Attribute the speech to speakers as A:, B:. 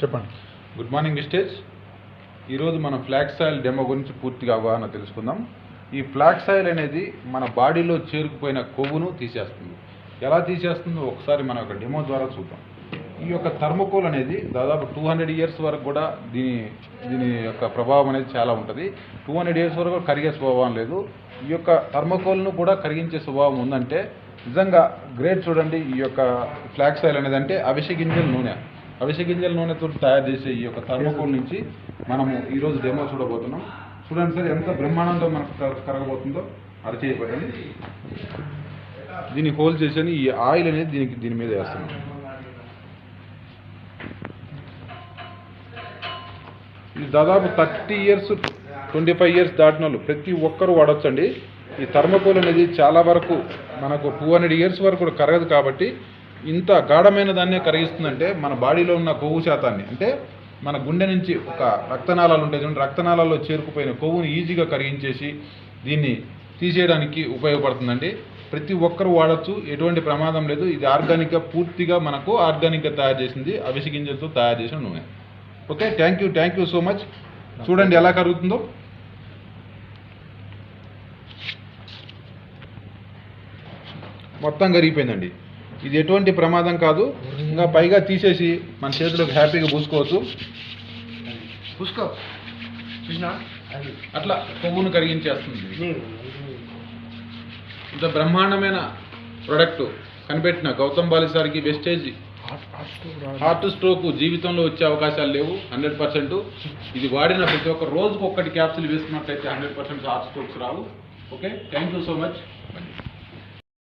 A: చెప్పండి.
B: Good morning విస్టేజ్ ఈరోజు మనం ఫ్లాక్స్ ఆయిల్ డెమో గురించి పూర్తిగా అవగాహన తెలుసుకుందాం. ఈ ఫ్లాక్స్ ఆయిల్ అనేది మన బాడీలో చేరుకుపోయిన కొవ్వును తీసేస్తుంది. ఎలా తీసేస్తుందో ఒకసారి మనం ఒక డెమో ద్వారా చూద్దాం. ఈ యొక్క థర్మోకోల్ అనేది దాదాపు టూ హండ్రెడ్ ఇయర్స్ వరకు కూడా దీని దీని యొక్క ప్రభావం అనేది చాలా ఉంటుంది. టూ హండ్రెడ్ ఇయర్స్ వరకు కరిగే స్వభావం లేదు. ఈ యొక్క థర్మోకోల్ను కూడా కరిగించే స్వభావం ఉందంటే నిజంగా గ్రేట్ చూడండి ఈ యొక్క ఫ్లాక్స్ ఆయిల్ అనేది అంటే అవిసె గింజల నూనె. అవిసె గింజల నూనెతో తయారు చేసే ఈ యొక్క థర్మోకోల్ నుంచి మనము ఈరోజు డెమో చూడబోతున్నాం. చూడండి సార్ ఎంత బ్రహ్మాండంతో మనకు కర- కరగబోతుందో అరచేయబడండి దీన్ని హోల్ చేసి ఈ ఆయిల్ అనేది దీనికి దీని మీద వేస్తున్నాం. ఇది దాదాపు thirty years twenty five years దాటిన వాళ్ళు ప్రతి ఒక్కరూ వాడొచ్చండి. ఈ థర్మకోల్ అనేది చాలా వరకు మనకు టూ హండ్రెడ్ ఇయర్స్ వరకు కూడా కరగదు కాబట్టి ఇంత గాఢమైన దాన్నే కరిగిస్తుందంటే మన బాడీలో ఉన్న కొవ్వు శాతాన్ని అంటే మన గుండె నుంచి ఒక రక్తనాళాలు ఉంటాయి చూడండి రక్తనాళాల్లో చేరుకుపోయిన కొవ్వుని ఈజీగా కరిగించేసి దీన్ని తీసేయడానికి ఉపయోగపడుతుందండి. ప్రతి ఒక్కరు వాడచ్చు ఎటువంటి ప్రమాదం లేదు. ఇది ఆర్గానిక్గా పూర్తిగా మనకు ఆర్గానిక్గా తయారు చేసింది. అవిసి గింజలతో తయారు చేసిన నూనె. Okay thank you thank you so much. చూడండి ఎలా కరుగుతుందో. మొత్తం కరిగిపోయిందండి. ఇది ఎటువంటి ప్రమాదం కాదు. ఇంకా పైగా తీసేసి మన చేతిలోకి హ్యాపీగా పూసుకోవచ్చు.
A: చూసినా? అది.
B: అట్లా కొవ్వును కరిగించేస్తుంది. ఇంత బ్రహ్మాండమైన ప్రొడక్ట్ కనిపెట్టిన గౌతమ్ బాలిసారికి వెస్టేజ్. హార్ట్ స్ట్రోక్ జీవితంలో వచ్చే అవకాశాలు లేవు హండ్రెడ్ పర్సెంట్. ఇది వాడిన ప్రతి ఒక్క రోజుకు ఒక్కటి క్యాప్సిల్ వేసుకున్నట్లయితే hundred percent heart strokes Rao. Okay? Thank you so much.